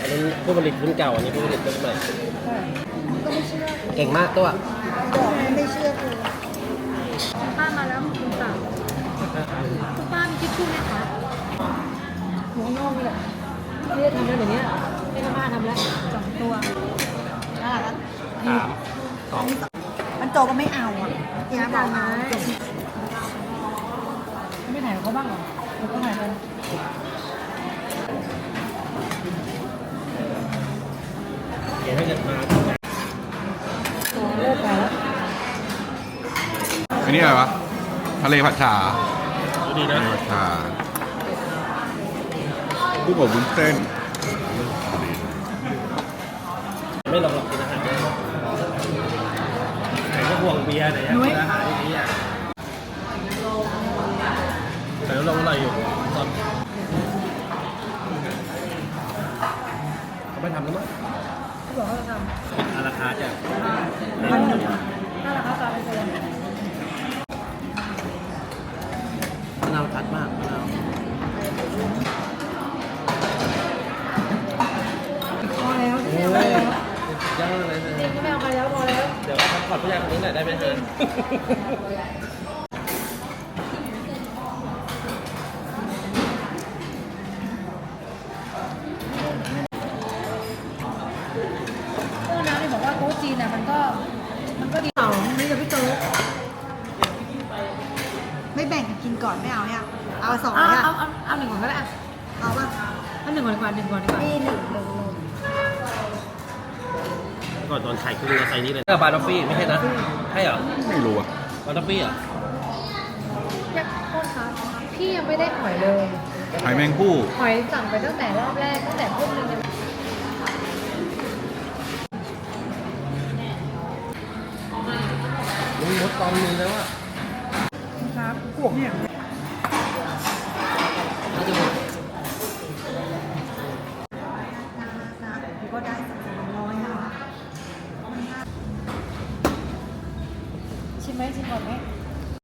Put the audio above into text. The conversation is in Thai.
อันนี้ผู้ผลิตรุ่นเก่า อันนี้ผู้ผลิตรุ่นใหม่ ก็ไม่เชื่อเก่งมากตัว บอกไม่เชื่อกูป้ามาแล้วคุณป้าคุณป้า นี่จะทำแล้วเดี๋ยวนี้ไม่ทำบ้านทำแล้วสองตัวน่ารักสามสองมันโจก็ไม่เอาอะที่น้ำบอกนะไม่ถ่ายกับเขาบ้างเหรอเราก็ถ่ายกันเดี๋ยวถ้าเกิดมาตัวเลิกถ่ายแล้วอันนี้อะไรวะทะเลผัดชาดูดีทะนะเลผัดชาผู้กับวุ้นเส้น ไม่ลองหรอกกินอาหารเยอะไหนก็ ห่วงเบียร์ไหนอยากกินอาหารที่นี่อะแต่ลองอร่อยอยู่ตอนเขาไม่ทำแล้วมั้งเขาบอกเขาจะทอาราคาจะำมันน่ารักเขาตาเป็นคนมะนาวชัดมากมะนาวพอแล้วโอ้ไม่ยเอาแล้วยอดเลยจริงก็ไม่เอาใครแล้วพอแล้วเดี๋ยว พักผ่อนผู้ชายคนนี้หน่อยได้ไหมฮะเออนะที่บอกว่าโต๊ะจีนอะมันก็มันก็ดีสองนี่กับพี่โต๊ะไม่แบ่งกันกินก่อนไม่เอาเนี่ยเอาสองเอาเนี่ยเอาเอาเอาหนึ่งก่อนก็ได้อะเอาป่ะเอาหนึ่งก่อนดีกว่าหนึ่งก่อนดีกว่า นี่หนึ่งหนึ่งหนึ่ง ก่อนตอนไข่ครึ่งเราใส่นี้เลยบาร์ดอฟฟี่ไม่ใช่นะใช่เหรอไม่รู้อะบาร์ดอฟฟี่เหรออยากโทษครับ พี่ยังไม่ได้หอยเลยไข่แมงผู้หอยสั่งไปตั้งแต่รอบแรกตั้งแต่พวกนึงยังลุงมดตอนนึงแล้วอะครับพวกเนี่ย 매직업에